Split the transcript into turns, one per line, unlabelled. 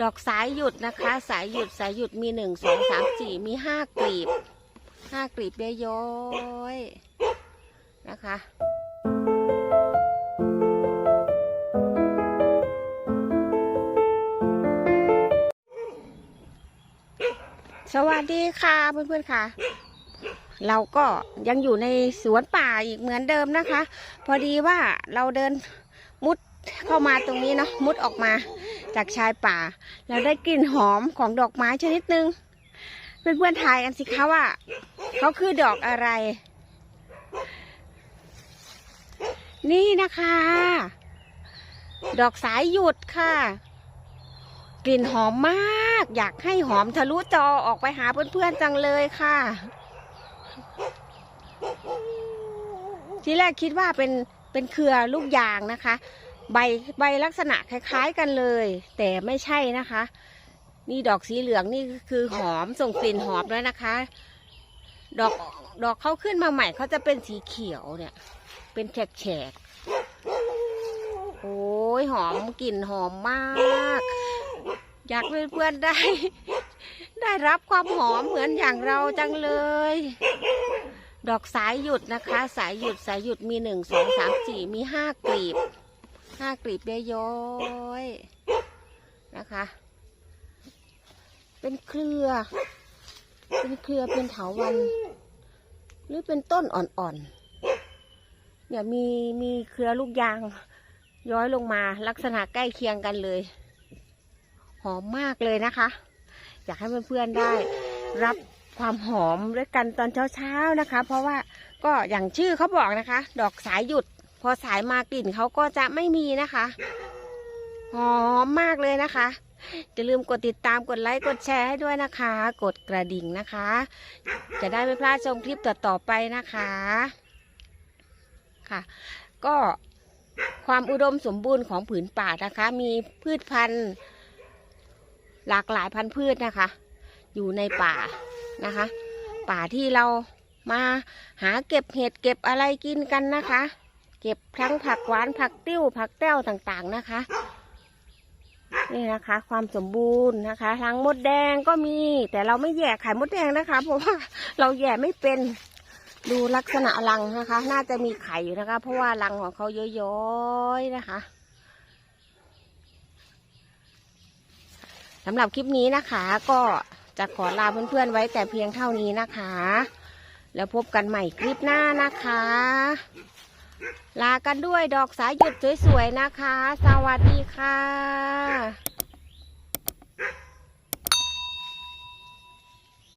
ดอกสายหยุดนะคะ สายหยุดสายหยุดมีหนึ่งสองสามสี่มีห้ากลีบห้ากลีบย้อยนะคะสวัสดีค่ะเพื่อนๆค่ะ เราก็ยังอยู่ในสวนป่าอีกเหมือนเดิมนะคะ พอดีว่าเราเดินมุดเข้ามาตรงนี้เนาะมุดออกมา จากชายป่าเราได้กลิ่นหอมของดอกไม้ชนิดหนึ่งเพื่อนๆทายกันสิคะว่าเขาคือดอกอะไร นี่นะคะ ดอกสายหยุดค่ะ กลิ่นหอมมาก อยากให้หอมทะลุจอออกไปหาเพื่อนๆจังเลยค่ะ ทีแรกคิดว่าเป็นเป็นเครือลูกยางนะคะ ใบใบลักษณะคล้าย ๆกันเลย แต่ไม่ใช่นะคะ นี่ดอกสีเหลืองนี่คือหอมส่งกลิ่นหอมแล้วนะคะ ดอกดอกเขาขึ้นมาใหม่เขาจะเป็นสีเขียวเนี่ย เป็นแฉกๆโอ้ยหอมกลิ่นหอมมาก อยากเพื่อนๆได้ ได้รับความหอมเหมือนอย่างเราจังเลยดอกสายหยุดนะคะ สายหยุดสายหยุดมีหนึ่งสองสามสี่มีห้ากลีบ ห้ากลีบย้อยนะคะ เป็นเครือ เป็นเครือเป็นเถาวัน หรือเป็นต้นอ่อนๆ เนี่ยมีมีเครือลูกยางย้อยลงมาลักษณะใกล้เคียงกันเลย หอมมากเลยนะคะ อยากให้เพื่อนๆได้รับความหอมด้วยกันตอนเช้าๆนะคะ เพราะว่าก็อย่างชื่อเขาบอกนะคะ ดอกสายหยุด พอสายมากลิ่นเขาก็จะไม่มีนะคะหอมมากเลยนะคะอย่าลืมกดติดตามกดไลค์กดแชร์ให้ด้วยนะคะ กดกระดิ่งนะคะ จะได้ไม่พลาดชมคลิปต่อๆไปนะคะค่ะ ก็ความอุดมสมบูรณ์ของผืนป่านะคะ มีพืชพันธุ์ หลากหลายพันธุ์พืชนะคะ อยู่ในป่านะคะ ป่าที่เรามาหาเก็บเห็ดเก็บอะไรกินกันนะคะ เก็บทั้งผักหวานผักติ้วผักแต้วต่างๆนะคะ นี่นะคะ ความสมบูรณ์นะคะทั้งมดแดงก็มี แต่เราไม่แย่ไข่มดแดงนะคะ เพราะว่าเราแย่ไม่เป็นดูลักษณะรังนะคะ น่าจะมีไข่อยู่นะคะ เพราะว่ารังของเขาเยอยๆนะคะสำหรับคลิปนี้นะคะ ก็จะขอลาเพื่อนๆไว้แต่เพียงเท่านี้นะคะ แล้วพบกันใหม่คลิปหน้านะคะ ลากันด้วยดอกสายหยุดสวยๆนะคะ สวัสดีค่ะ